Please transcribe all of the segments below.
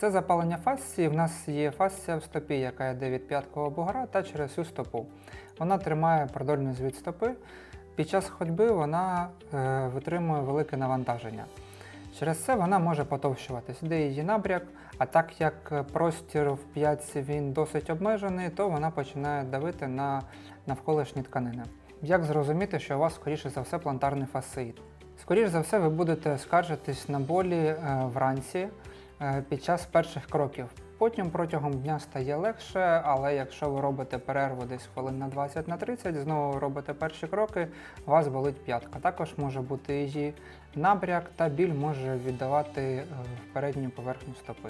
Це запалення фасції. В нас є фасція в стопі, яка йде від п'яткового бугра та через всю стопу. Вона тримає продольність від стопи. Під час ходьби вона е, витримує велике навантаження. Через це вона може потовщуватись. Де її набряк, а так як простір в п'ятці він досить обмежений, то вона починає давити на навколишні тканини. Як зрозуміти, що у вас, скоріше за все, плантарний фасциїт? Скоріше за все, ви будете скаржитись на болі е, вранці під час перших кроків. Потім протягом дня стає легше, але якщо ви робите перерву десь хвилин на 20 на 30, знову робите перші кроки, у вас болить п'ятка. Також може бути її набряк та біль може віддавати е, в передню поверхню стопи.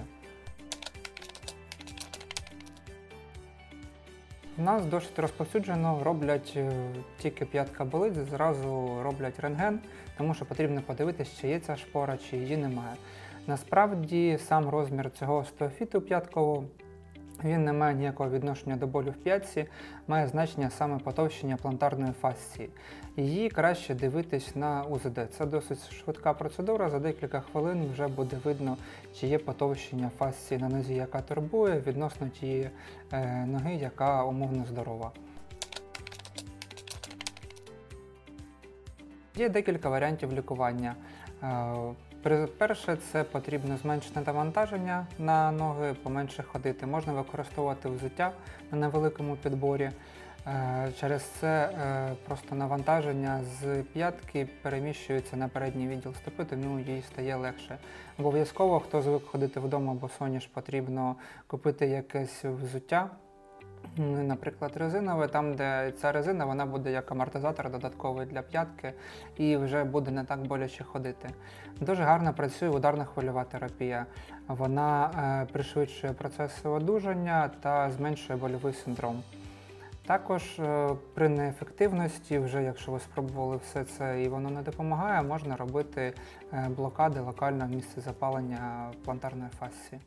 У нас досить розповсюджено роблять е, тільки п'ятка болить, зразу роблять рентген, тому що потрібно подивитися, чи є ця шпора, чи її немає. Насправді сам розмір цього остеофіту п'яткового він не має ніякого відношення до болю в п'ятці, має значення саме потовщення плантарної фасції. Її краще дивитись на УЗД. Це досить швидка процедура. За декілька хвилин вже буде видно, чи є потовщення фасції на нозі, яка турбує, відносно тієї е, ноги, яка умовно здорова. Є декілька варіантів лікування. Е, Перше, це потрібно зменшити навантаження на ноги, поменше ходити. Можна використовувати взуття на невеликому підборі. Е, Через це е, просто навантаження з п'ятки переміщується на передній відділ стопи, тому їй стає легше. Обов'язково, хто звик ходити вдома босоніж, потрібно купити якесь взуття. Наприклад, резинове, там, де ця резина, вона буде як амортизатор додатковий для п'ятки і вже буде не так боляче ходити. Дуже гарно працює ударна хвильова терапія. Вона е, пришвидшує процеси одужання та зменшує больовий синдром. Також е, при неефективності, вже якщо ви спробували все це і воно не допомагає, можна робити е, блокади локально в місці запалення плантарної фасції.